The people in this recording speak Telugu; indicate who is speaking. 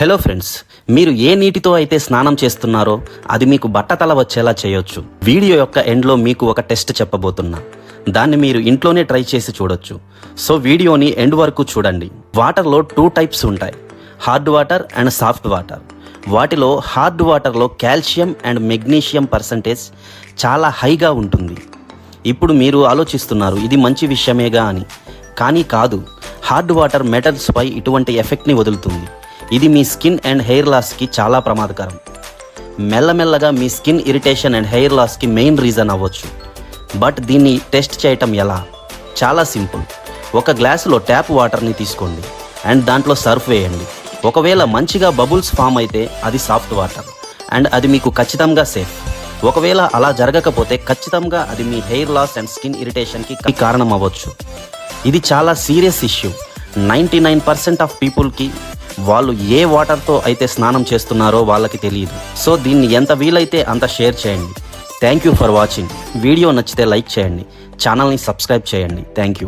Speaker 1: హలో ఫ్రెండ్స్ మీరు ఏ నీటితో అయితే స్నానం చేస్తున్నారో అది మీకు బట్టతల వచ్చేలా చేయొచ్చు. వీడియో యొక్క ఎండ్లో మీకు ఒక టెస్ట్ చెప్పబోతున్నా. దాన్ని మీరు ఇంట్లోనే ట్రై చేసి చూడొచ్చు. సో వీడియోని ఎండ్ వరకు చూడండి. వాటర్లో టూ టైప్స్ ఉంటాయి. Hard water and soft water. వాటిలో హార్డ్ వాటర్లో కాల్షియం అండ్ మెగ్నీషియం పర్సంటేజ్ చాలా హైగా ఉంటుంది. ఇప్పుడు మీరు ఆలోచిస్తున్నారు ఇది మంచి విషయమేగా అని. కానీ కాదు హార్డ్ వాటర్ మెటల్స్పై ఇటువంటి ఎఫెక్ట్ని వదులుతుంది. ఇది మీ స్కిన్ అండ్ హెయిర్ లాస్కి చాలా ప్రమాదకరం. మెల్లమెల్లగా మీ స్కిన్ ఇరిటేషన్ అండ్ హెయిర్ లాస్కి మెయిన్ రీజన్ అవ్వచ్చు. బట్ దీన్ని టెస్ట్ చేయటం ఎలా? చాలా సింపుల్. ఒక గ్లాసులో ట్యాప్ వాటర్ని తీసుకోండి అండ్ దాంట్లో సర్ఫ్ వేయండి. ఒకవేళ మంచిగా బబుల్స్ ఫామ్ అయితే అది సాఫ్ట్ వాటర్ అండ్ అది మీకు ఖచ్చితంగా సేఫ్. ఒకవేళ అలా జరగకపోతే ఖచ్చితంగా అది మీ హెయిర్ లాస్ అండ్ స్కిన్ ఇరిటేషన్కి కారణం అవ్వచ్చు. ఇది చాలా serious issue. Ninety nine percent of పీపుల్కి వాళ్ళు ఏ వాటర్తో అయితే స్నానం చేస్తున్నారో వాళ్ళకి తెలియదు. సో దీన్ని ఎంత వీలైతే అంత షేర్ చేయండి. Thank you for watching video నచ్చితే లైక్ చేయండి. ఛానల్ని సబ్స్క్రైబ్ చేయండి. Thank you